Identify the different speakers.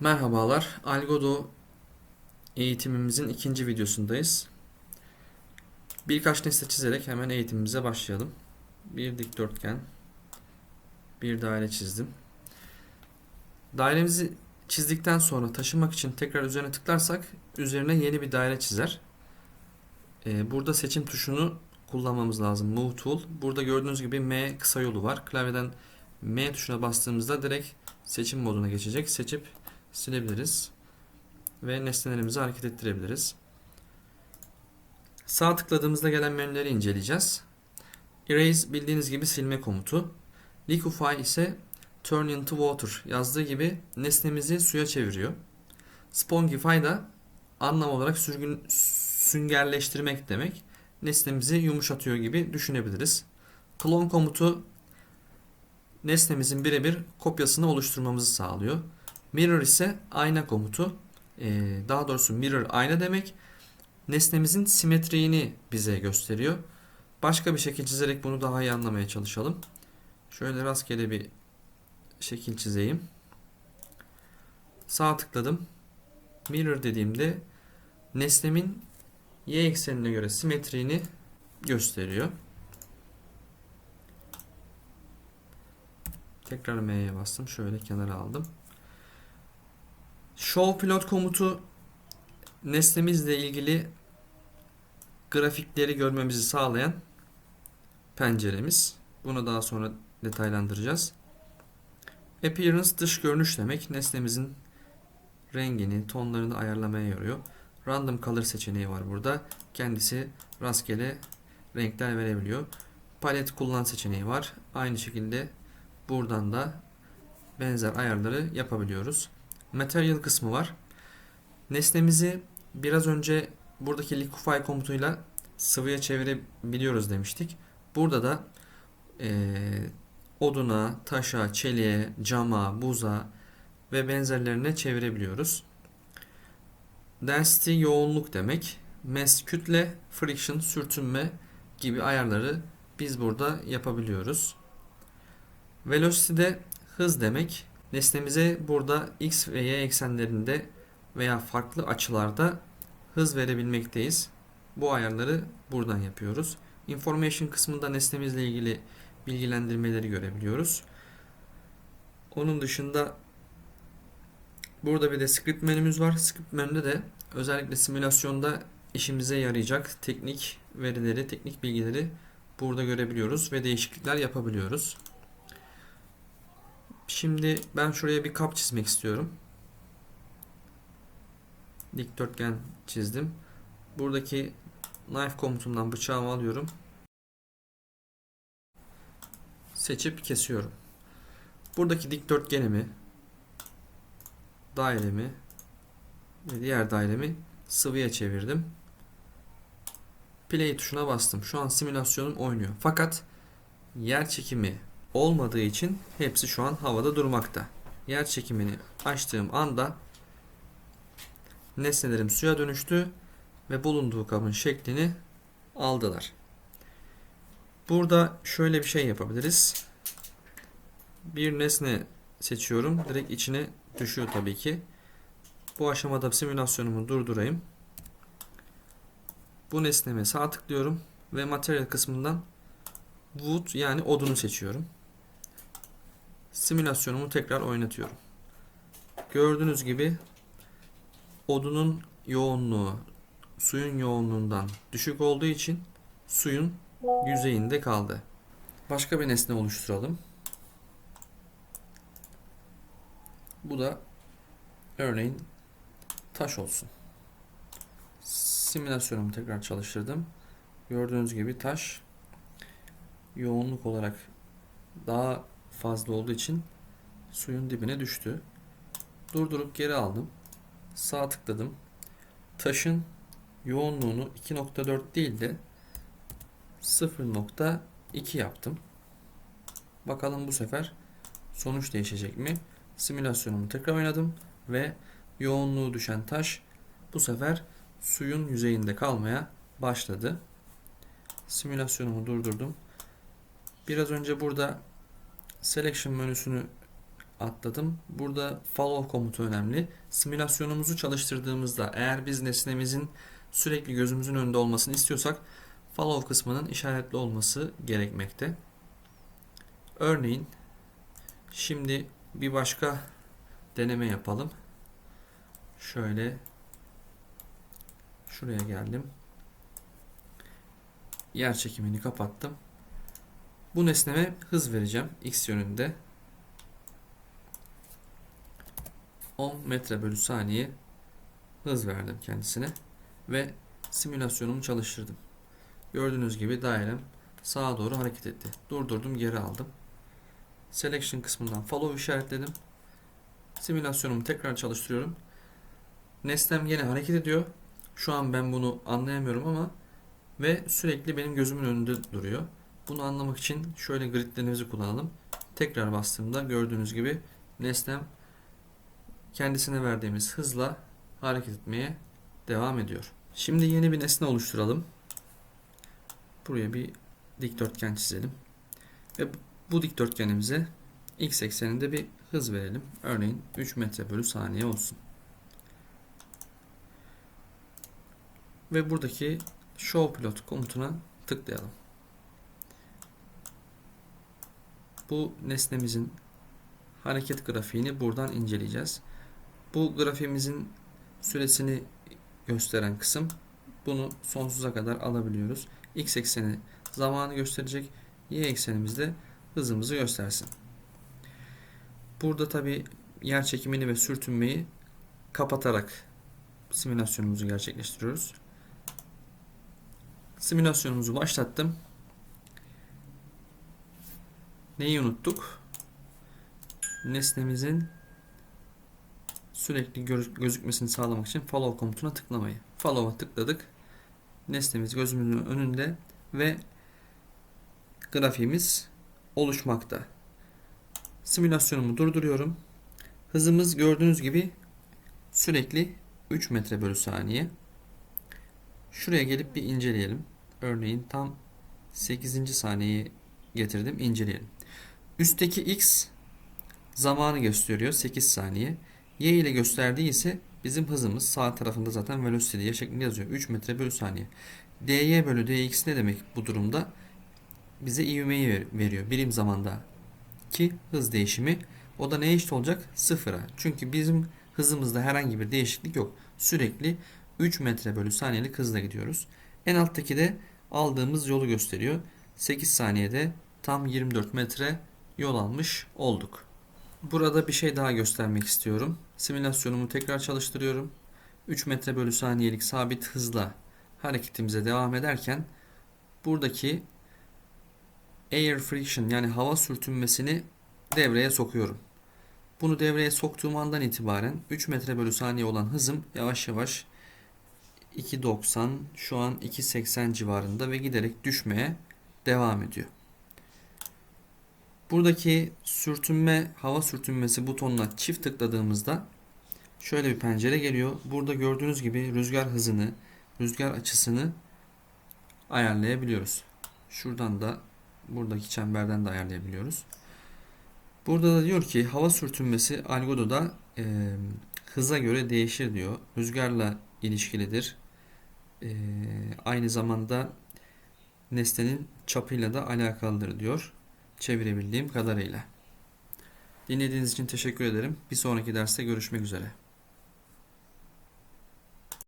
Speaker 1: Merhabalar, Algodo eğitimimizin ikinci videosundayız. Birkaç nesne çizerek hemen eğitimimize başlayalım. Bir dikdörtgen, bir daire çizdim. Dairemizi çizdikten sonra taşımak için tekrar üzerine tıklarsak üzerine yeni bir daire çizer. Ee, burada seçim tuşunu kullanmamız lazım. Move Tool. Burada gördüğünüz gibi M kısa yolu var. Klavyeden M tuşuna bastığımızda direkt seçim moduna geçecek. Seçip silebiliriz. Ve nesnelerimizi hareket ettirebiliriz. Sağ tıkladığımızda gelen menüleri inceleyeceğiz. Erase bildiğiniz gibi silme komutu. Liquify ise Turn into water yazdığı gibi nesnemizi suya çeviriyor. Spongify da anlam olarak sürgün, süngerleştirmek demek. Nesnemizi yumuşatıyor gibi düşünebiliriz. Clone komutu nesnemizin birebir kopyasını oluşturmamızı sağlıyor. Mirror ise ayna komutu. Ee, daha doğrusu mirror ayna demek. Nesnemizin simetriğini bize gösteriyor. Başka bir şekil çizerek bunu daha iyi anlamaya çalışalım. Şöyle rastgele bir şekil çizeyim. Sağ tıkladım. Mirror dediğimde nesnemin y eksenine göre simetriğini gösteriyor. Tekrar M'ye bastım. Şöyle kenara aldım. Show pilot komutu nesnemizle ilgili grafikleri görmemizi sağlayan penceremiz. Bunu daha sonra detaylandıracağız. Appearance dış görünüş demek. Nesnemizin rengini, tonlarını ayarlamaya yarıyor. Random color seçeneği var burada. Kendisi rastgele renkler verebiliyor. Palet kullan seçeneği var. Aynı şekilde buradan da benzer ayarları yapabiliyoruz. Material kısmı var. Nesnemizi biraz önce buradaki liquify komutuyla sıvıya çevirebiliyoruz demiştik. Burada da e, oduna, taşa, çeliğe, cama, buza ve benzerlerine çevirebiliyoruz. Density yoğunluk demek. Mass kütle, friction sürtünme gibi ayarları biz burada yapabiliyoruz. Velocity de hız demek. Nesnemize burada x ve y eksenlerinde veya farklı açılarda hız verebilmekteyiz. Bu ayarları buradan yapıyoruz. Information kısmında nesnemizle ilgili bilgilendirmeleri görebiliyoruz. Onun dışında burada bir de script menümüz var. Script menüde de özellikle simülasyonda işimize yarayacak teknik verileri, teknik bilgileri burada görebiliyoruz ve değişiklikler yapabiliyoruz. Şimdi ben şuraya bir kap çizmek istiyorum. Dikdörtgen çizdim. Buradaki knife komutundan bıçağımı alıyorum. Seçip kesiyorum. Buradaki dikdörtgenimi, dairemi ve diğer dairemi sıvıya çevirdim. Play tuşuna bastım. Şu an simülasyonum oynuyor. Fakat yer çekimi olmadığı için hepsi şu an havada durmakta. Yer çekimini açtığım anda nesnelerim suya dönüştü ve bulunduğu kabın şeklini aldılar. Burada şöyle bir şey yapabiliriz. Bir nesne seçiyorum. Direkt içine düşüyor tabii ki. Bu aşamada simülasyonumu durdurayım. Bu nesneme sağ tıklıyorum ve materyal kısmından wood yani odunu seçiyorum. Simülasyonumu tekrar oynatıyorum. Gördüğünüz gibi odunun yoğunluğu suyun yoğunluğundan düşük olduğu için suyun yüzeyinde kaldı. Başka bir nesne oluşturalım. Bu da örneğin taş olsun. Simülasyonumu tekrar çalıştırdım. Gördüğünüz gibi taş yoğunluk olarak daha fazla olduğu için suyun dibine düştü. Durdurup geri aldım. Sağ tıkladım. Taşın yoğunluğunu 2.4 değil de 0.2 yaptım. Bakalım bu sefer sonuç değişecek mi? Simülasyonumu tekrar oynadım ve yoğunluğu düşen taş bu sefer suyun yüzeyinde kalmaya başladı. Simülasyonumu durdurdum. Biraz önce burada selection menüsünü atladım. Burada follow komutu önemli. Simülasyonumuzu çalıştırdığımızda eğer biz nesnemizin sürekli gözümüzün önünde olmasını istiyorsak follow kısmının işaretli olması gerekmekte. Örneğin şimdi bir başka deneme yapalım. Şöyle şuraya geldim. Yer çekimini kapattım. Bu nesneme hız vereceğim x yönünde. 10 metre bölü saniye hız verdim kendisine ve simülasyonumu çalıştırdım. Gördüğünüz gibi dairem sağa doğru hareket etti. Durdurdum, geri aldım. Selection kısmından follow işaretledim. Simülasyonumu tekrar çalıştırıyorum. Nesnem yine hareket ediyor. Şu an ben bunu anlayamıyorum ama ve sürekli benim gözümün önünde duruyor. Bunu anlamak için şöyle gridlerimizi kullanalım. Tekrar bastığımda gördüğünüz gibi nesnem kendisine verdiğimiz hızla hareket etmeye devam ediyor. Şimdi yeni bir nesne oluşturalım. Buraya bir dikdörtgen çizelim. Ve bu dikdörtgenimize x ekseninde bir hız verelim. Örneğin 3 metre bölü saniye olsun. Ve buradaki show pilot komutuna tıklayalım. Bu nesnemizin hareket grafiğini buradan inceleyeceğiz. Bu grafiğimizin süresini gösteren kısım bunu sonsuza kadar alabiliyoruz. X ekseni zamanı gösterecek. Y eksenimizde hızımızı göstersin. Burada tabi yer çekimini ve sürtünmeyi kapatarak simülasyonumuzu gerçekleştiriyoruz. Simülasyonumuzu başlattım. Neyi unuttuk? Nesnemizin sürekli gözükmesini sağlamak için follow komutuna tıklamayı. Follow'a tıkladık. Nesnemiz gözümüzün önünde ve grafiğimiz oluşmakta. Simülasyonumu durduruyorum. Hızımız gördüğünüz gibi sürekli 3 metre bölü saniye. Şuraya gelip bir inceleyelim. Örneğin tam 8. saniyeyi getirdim. inceleyelim. Üstteki x zamanı gösteriyor 8 saniye. Y ile gösterdiği ise bizim hızımız sağ tarafında zaten velocity diye şeklinde yazıyor. 3 metre bölü saniye. dy bölü dx ne demek bu durumda? Bize ivmeyi veriyor birim zamanda ki hız değişimi. O da neye eşit olacak? Sıfıra. Çünkü bizim hızımızda herhangi bir değişiklik yok. Sürekli 3 metre bölü saniyelik hızla gidiyoruz. En alttaki de aldığımız yolu gösteriyor. 8 saniyede tam 24 metre yol almış olduk. Burada bir şey daha göstermek istiyorum. Simülasyonumu tekrar çalıştırıyorum. 3 metre bölü saniyelik sabit hızla hareketimize devam ederken buradaki air friction yani hava sürtünmesini devreye sokuyorum. Bunu devreye soktuğum andan itibaren 3 metre bölü saniye olan hızım yavaş yavaş 2.90 şu an 2.80 civarında ve giderek düşmeye devam ediyor. Buradaki sürtünme, hava sürtünmesi butonuna çift tıkladığımızda şöyle bir pencere geliyor. Burada gördüğünüz gibi rüzgar hızını, rüzgar açısını ayarlayabiliyoruz. Şuradan da buradaki çemberden de ayarlayabiliyoruz. Burada da diyor ki hava sürtünmesi algododa e, hıza göre değişir diyor. Rüzgarla ilişkilidir. E, aynı zamanda nesnenin çapıyla da alakalıdır diyor çevirebildiğim kadarıyla. Dinlediğiniz için teşekkür ederim. Bir sonraki derste görüşmek üzere.